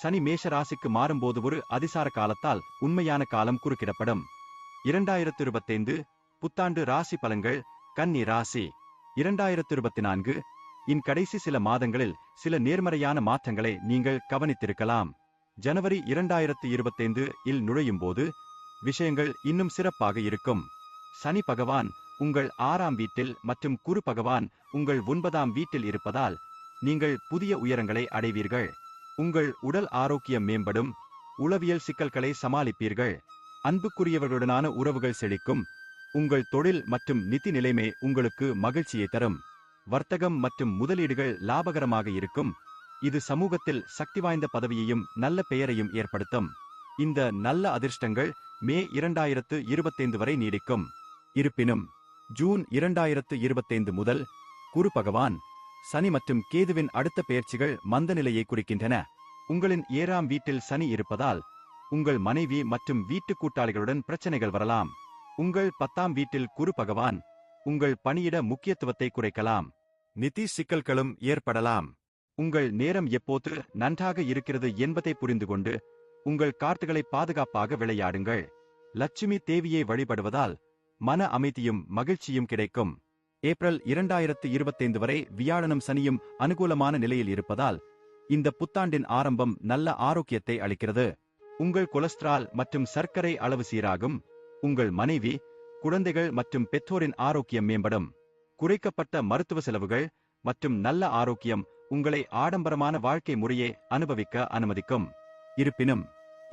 சனி மேஷ ராசிக்கு மாறும்போது ஒரு அதிசார காலத்தால் உண்மையான காலம் குறுக்கிடப்படும். இரண்டாயிரத்து இருபத்தைந்து புத்தாண்டு ராசி பலன்கள் கன்னி ராசி. இரண்டாயிரத்து இருபத்தி நான்கு இன் கடைசி சில மாதங்களில் சில நேர்மறையான மாற்றங்களை நீங்கள் கவனித்திருக்கலாம். ஜனவரி இரண்டாயிரத்து இருபத்தைந்து இல் நுழையும் போது விஷயங்கள் இன்னும் சிறப்பாக இருக்கும். சனி பகவான் உங்கள் ஆறாம் வீட்டில் மற்றும் குரு பகவான் உங்கள் ஒன்பதாம் வீட்டில் இருப்பதால் நீங்கள் புதிய உயரங்களை அடைவீர்கள். உங்கள் உடல் ஆரோக்கியம் மேம்படும். உளவியல் சிக்கல்களை சமாளிப்பீர்கள். அன்புக்குரியவர்களுடனான உறவுகள் செழிக்கும். உங்கள் தொழில் மற்றும் நிதி நிலைமை உங்களுக்கு மகிழ்ச்சியை தரும். வர்த்தகம் மற்றும் முதலீடுகள் லாபகரமாக இருக்கும். இது சமூகத்தில் சக்தி வாய்ந்த பதவியையும் நல்ல பெயரையும் ஏற்படுத்தும். இந்த நல்ல அதிர்ஷ்டங்கள் மே இரண்டாயிரத்து இருபத்தைந்து வரை நீடிக்கும். இருப்பினும் ஜூன் இரண்டாயிரத்து இருபத்தைந்து முதல் குரு பகவான் சனி மற்றும் கேதுவின் அடுத்த பெயர்ச்சிகள் மந்த நிலையை குறிக்கின்றன. உங்களின் ஏழாம் வீட்டில் சனி இருப்பதால் உங்கள் மனைவி மற்றும் வீட்டு கூட்டாளிகளுடன் பிரச்சனைகள் வரலாம். உங்கள் பத்தாம் வீட்டில் குரு பகவான் உங்கள் பணியிட முக்கியத்துவத்தை குறைக்கலாம். நிதி சிக்கல்களும் ஏற்படலாம். உங்கள் நேரம் எப்போது நன்றாக இருக்கிறது என்பதை புரிந்து கொண்டு உங்கள் கார்டுகளை பாதுகாப்பாக விளையாடுங்கள். லட்சுமி தேவியை வழிபடுவதால் மன அமைதியும் மகிழ்ச்சியும் கிடைக்கும். ஏப்ரல் இரண்டாயிரத்து இருபத்தைந்து வரை வியாழனும் சனியும் அனுகூலமான நிலையில் இருப்பதால் இந்த புத்தாண்டின் ஆரம்பம் நல்ல ஆரோக்கியத்தை அளிக்கிறது. உங்கள் கொலஸ்ட்ரால் மற்றும் சர்க்கரை அளவு சீராகும். உங்கள் மனைவி குழந்தைகள் மற்றும் பெற்றோரின் ஆரோக்கியம் மேம்படும். குறைக்கப்பட்ட மருத்துவ செலவுகள் மற்றும் நல்ல ஆரோக்கியம் உங்களை ஆடம்பரமான வாழ்க்கை முறையை அனுபவிக்க அனுமதிக்கும். இருப்பினும்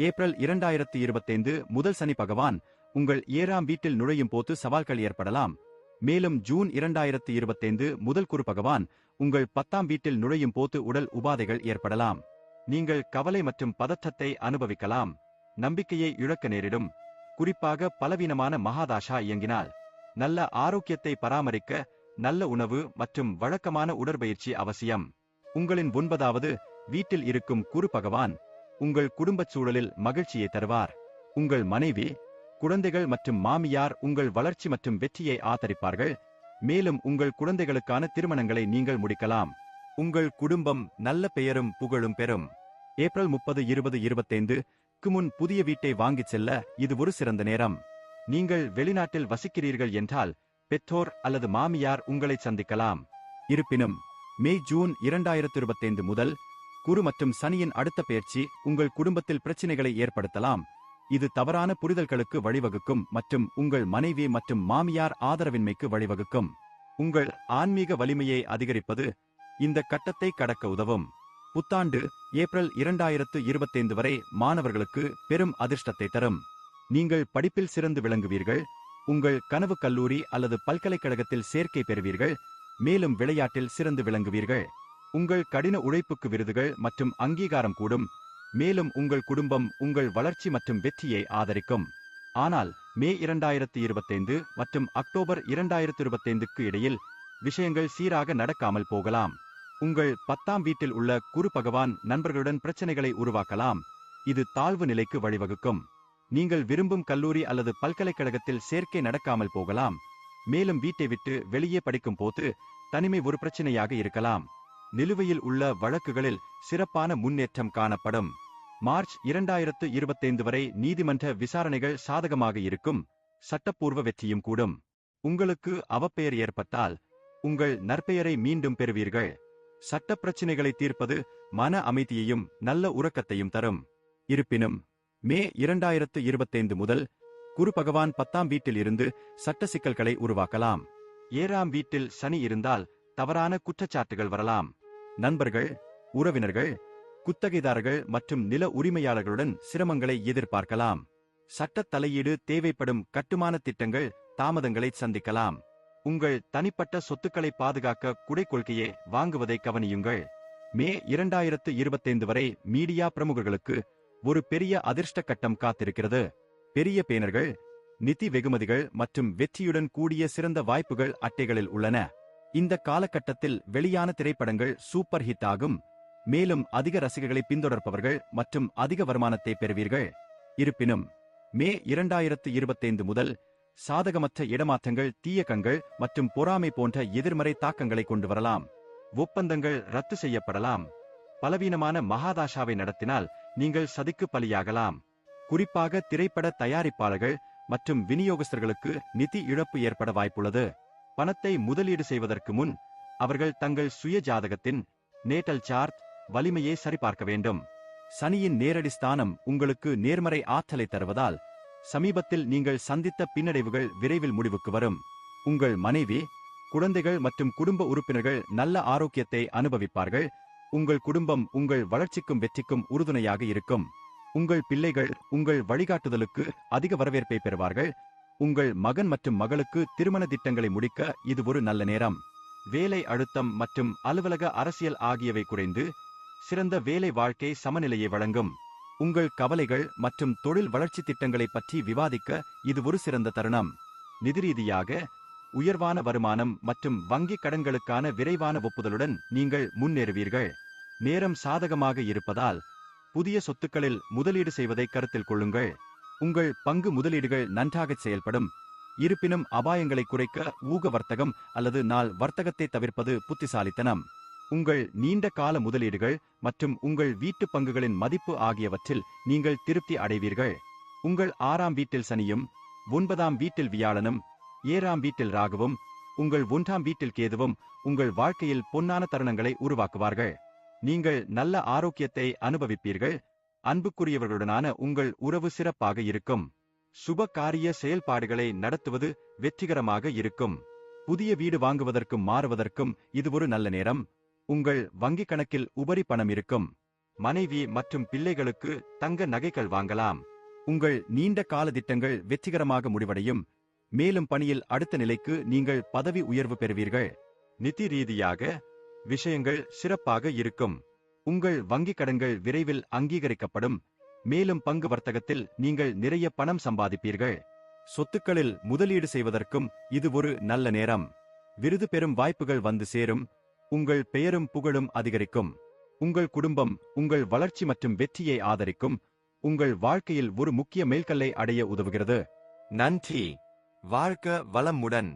ஏப்ரல் இரண்டாயிரத்து இருபத்தைந்து முதல் சனி பகவான் உங்கள் ஏழாம் வீட்டில் நுழையும் போது சவால்கள் ஏற்படலாம். மேலும் ஜூன் இரண்டாயிரத்தி இருபத்தைந்து முதல் குரு பகவான் உங்கள் பத்தாம் வீட்டில் நுழையும் போது உடல் உபாதைகள் ஏற்படலாம். நீங்கள் கவலை மற்றும் பதற்றத்தை அனுபவிக்கலாம். நம்பிக்கையை இழக்க நேரிடும். குறிப்பாக பலவீனமான மகாதாஷா இயங்கினால். நல்ல ஆரோக்கியத்தை பராமரிக்க நல்ல உணவு மற்றும் வழக்கமான உடற்பயிற்சி அவசியம். உங்களின் ஒன்பதாவது வீட்டில் இருக்கும் குரு பகவான் உங்கள் குடும்பச் சூழலில் மகிழ்ச்சியை தருவார். உங்கள் மனைவி குழந்தைகள் மற்றும் மாமியார் உங்கள் வளர்ச்சி மற்றும் வெற்றியை ஆதரிப்பார்கள். மேலும் உங்கள் குழந்தைகளுக்கான திருமணங்களை நீங்கள் முடிக்கலாம். உங்கள் குடும்பம் நல்ல பெயரும் புகழும் பெறும். ஏப்ரல் முப்பது இருபது இருபத்தைந்து க்கு முன் புதிய வீட்டை வாங்கிச் செல்ல இது ஒரு சிறந்த நேரம். நீங்கள் வெளிநாட்டில் வசிக்கிறீர்கள் என்றால் பெற்றோர் அல்லது மாமியார் உங்களை சந்திக்கலாம். இருப்பினும் மே ஜூன் இரண்டாயிரத்து இருபத்தைந்து முதல் குரு மற்றும் சனியின் அடுத்த பயிற்சி உங்கள் குடும்பத்தில் பிரச்சினைகளை ஏற்படுத்தலாம். இது தவறான புரிதல்களுக்கு வழிவகுக்கும் மற்றும் உங்கள் மனைவி மற்றும் மாமியார் ஆதரவின்மைக்கு வழிவகுக்கும். உங்கள் ஆன்மீக வலிமையை அதிகரிப்பது இந்த கட்டத்தை கடக்க உதவும். புத்தாண்டு ஏப்ரல் இரண்டாயிரத்து இருபத்தைந்து வரை மாணவர்களுக்கு பெரும் அதிர்ஷ்டத்தை தரும். நீங்கள் படிப்பில் சிறந்து விளங்குவீர்கள் உங்கள் கனவு கல்லூரி அல்லது பல்கலைக்கழகத்தில் சேர்க்கை பெறுவீர்கள் மேலும் விளையாட்டில் சிறந்து விளங்குவீர்கள். உங்கள் கடின உழைப்புக்கு விருதுகள் மற்றும் அங்கீகாரம் கூடும் மேலும் உங்கள் குடும்பம் உங்கள் வளர்ச்சி மற்றும் வெற்றியை ஆதரிக்கும். ஆனால் மே இரண்டாயிரத்தி இருபத்தைந்து மற்றும் அக்டோபர் இரண்டாயிரத்தி இருபத்தைந்துக்கு இடையில் விஷயங்கள் சீராக நடக்காமல் போகலாம். உங்கள் பத்தாம் வீட்டில் உள்ள குரு பகவான் நண்பர்களுடன் பிரச்சனைகளை உருவாக்கலாம். இது தாழ்வு நிலைக்கு வழிவகுக்கும். நீங்கள் விரும்பும் கல்லூரி அல்லது பல்கலைக்கழகத்தில் சேர்க்கை நடக்காமல் போகலாம். மேலும் வீட்டை விட்டு வெளியே படிக்கும் போது தனிமை ஒரு பிரச்சனையாக இருக்கலாம். நிலுவையில் உள்ள வழக்குகளில் சிறப்பான முன்னேற்றம் காணப்படும். மார்ச் இரண்டாயிரத்து இருபத்தைந்து வரை நீதிமன்ற விசாரணைகள் சாதகமாக இருக்கும். சட்டப்பூர்வ வெற்றியும் கூடும். உங்களுக்கு அவப்பெயர் ஏற்பட்டால் உங்கள் நற்பெயரை மீண்டும் பெறுவீர்கள். சட்ட பிரச்சினைகளை தீர்ப்பது மன அமைதியையும் நல்ல உறக்கத்தையும் தரும். இருப்பினும் மே இரண்டாயிரத்து இருபத்தைந்து முதல் குரு பகவான் பத்தாம் வீட்டில் இருந்து சட்ட சிக்கல்களை உருவாக்கலாம். ஏழாம் வீட்டில் சனி இருந்தால் தவறான குற்றச்சாட்டுகள் வரலாம். நண்பர்கள் உறவினர்கள் குத்தகைதாரர்கள் மற்றும் நில உரிமையாளர்களுடன் சிரமங்களை எதிர்பார்க்கலாம். சட்டத் தலையீடு தேவைப்படும் கட்டுமான திட்டங்கள் தாமதங்களை சந்திக்கலாம். உங்கள் தனிப்பட்ட சொத்துக்களை பாதுகாக்க குடை கொள்கையை வாங்குவதை கவனியுங்கள். மே இரண்டாயிரத்து இருபத்தைந்து வரை மீடியா பிரமுகர்களுக்கு ஒரு பெரிய அதிர்ஷ்ட கட்டம் காத்திருக்கிறது. பெரிய பேனர்கள் நிதி வெகுமதிகள் மற்றும் வெற்றியுடன் கூடிய சிறந்த வாய்ப்புகள் அட்டைகளில் உள்ளன. இந்த காலகட்டத்தில் வெளியான திரைப்படங்கள் சூப்பர் ஹிட் ஆகும். மேலும் அதிக ரசிகர்களை பின்தொடர்பவர்கள் மற்றும் அதிக வருமானத்தை பெறுவீர்கள். இருப்பினும் மே இரண்டாயிரத்து இருபத்தைந்து முதல் சாதகமற்ற இடமாற்றங்கள் தீயக்கங்கள் மற்றும் பொறாமை போன்ற எதிர்மறை தாக்கங்களை கொண்டு வரலாம். ஒப்பந்தங்கள் ரத்து செய்யப்படலாம். பலவீனமான மகாதாஷாவை நடத்தினால் நீங்கள் சதிக்கு பலியாகலாம். குறிப்பாக திரைப்பட தயாரிப்பாளர்கள் மற்றும் விநியோகஸ்தர்களுக்கு நிதி இழப்பு ஏற்பட வாய்ப்புள்ளது. பணத்தை முதலீடு செய்வதற்கு முன் அவர்கள் தங்கள் சுய ஜாதகத்தின் நேட்டல் சார்ட் வலிமையை சரிபார்க்க வேண்டும். சனியின் நேரடி ஸ்தானம் உங்களுக்கு நேர்மறை ஆற்றலை தருவதால் சமீபத்தில் நீங்கள் சந்தித்த பின்னடைவுகள் விரைவில் முடிவுக்கு வரும். உங்கள் மனைவி குழந்தைகள் மற்றும் குடும்ப உறுப்பினர்கள் நல்ல ஆரோக்கியத்தை அனுபவிப்பார்கள். உங்கள் குடும்பம் உங்கள் வளர்ச்சிக்கும் வெற்றிக்கும் உறுதுணையாக இருக்கும். உங்கள் பிள்ளைகள் உங்கள் வழிகாட்டுதலுக்கு அதிக வரவேற்பை பெறுவார்கள். உங்கள் மகன் மற்றும் மகளுக்கு திருமண திட்டங்களை முடிக்க இது ஒரு நல்ல நேரம். வேலை அழுத்தம் மற்றும் அலுவலக அரசியல் ஆகியவை குறைந்து சிறந்த வேலை வாழ்க்கை சமநிலையை வழங்கும். உங்கள் கவலைகள் மற்றும் தொழில் வளர்ச்சி திட்டங்களை பற்றி விவாதிக்க இது ஒரு சிறந்த தருணம். நிதி ரீதியாக உயர்வான வருமானம் மற்றும் வங்கி கடன்களுக்கான விரைவான ஒப்புதலுடன் நீங்கள் முன்னேறுவீர்கள். நேரம் சாதகமாக இருப்பதால் புதிய சொத்துக்களில் முதலீடு செய்வதை கருத்தில் கொள்ளுங்கள். உங்கள் பங்கு முதலீடுகள் நன்றாக செயல்படும். இருப்பினும் அபாயங்களை குறைக்க ஊக வர்த்தகம் அல்லது நாள் வர்த்தகத்தை தவிர்ப்பது புத்திசாலித்தனம். உங்கள் நீண்ட கால முதலீடுகள் மற்றும் உங்கள் வீட்டு பங்குகளின் மதிப்பு ஆகியவற்றில் நீங்கள் திருப்தி அடைவீர்கள். உங்கள் ஆறாம் வீட்டில் சனியும் ஒன்பதாம் வீட்டில் வியாழனும் ஏழாம் வீட்டில் ராகுவும் உங்கள் ஒன்றாம் வீட்டில் கேதுவும் உங்கள் வாழ்க்கையில் பொன்னான தருணங்களை உருவாக்குவார்கள். நீங்கள் நல்ல ஆரோக்கியத்தை அனுபவிப்பீர்கள். அன்புக்குரியவர்களுடனான உங்கள் உறவு சிறப்பாக இருக்கும். சுப காரிய செயல்பாடுகளை நடத்துவது வெற்றிகரமாக இருக்கும். புதிய வீடு வாங்குவதற்கும் மாறுவதற்கும் இது ஒரு நல்ல நேரம். உங்கள் வங்கிக் கணக்கில் உபரி பணம் இருக்கும். மனைவி மற்றும் பிள்ளைகளுக்கு தங்க நகைகள் வாங்கலாம். உங்கள் நீண்ட கால திட்டங்கள் வெற்றிகரமாக முடிவடையும். மேலும் பணியில் அடுத்த நிலைக்கு நீங்கள் பதவி உயர்வு பெறுவீர்கள். நிதி ரீதியாக விஷயங்கள் சிறப்பாக இருக்கும். உங்கள் வங்கிக் கடன்கள் விரைவில் அங்கீகரிக்கப்படும். மேலும் பங்கு வர்த்தகத்தில் நீங்கள் நிறைய பணம் சம்பாதிப்பீர்கள். சொத்துக்களில் முதலீடு செய்வதற்கும் இது ஒரு நல்ல நேரம். விருது பெறும் வாய்ப்புகள் வந்து சேரும். உங்கள் பெயரும் புகழும் அதிகரிக்கும். உங்கள் குடும்பம் உங்கள் வளர்ச்சி மற்றும் வெற்றியை ஆதரிக்கும். உங்கள் வாழ்க்கையில் ஒரு முக்கிய மேல்கல்லை அடைய உதவுகிறது. நன்றி. வாழ்க்க வளமுடன்.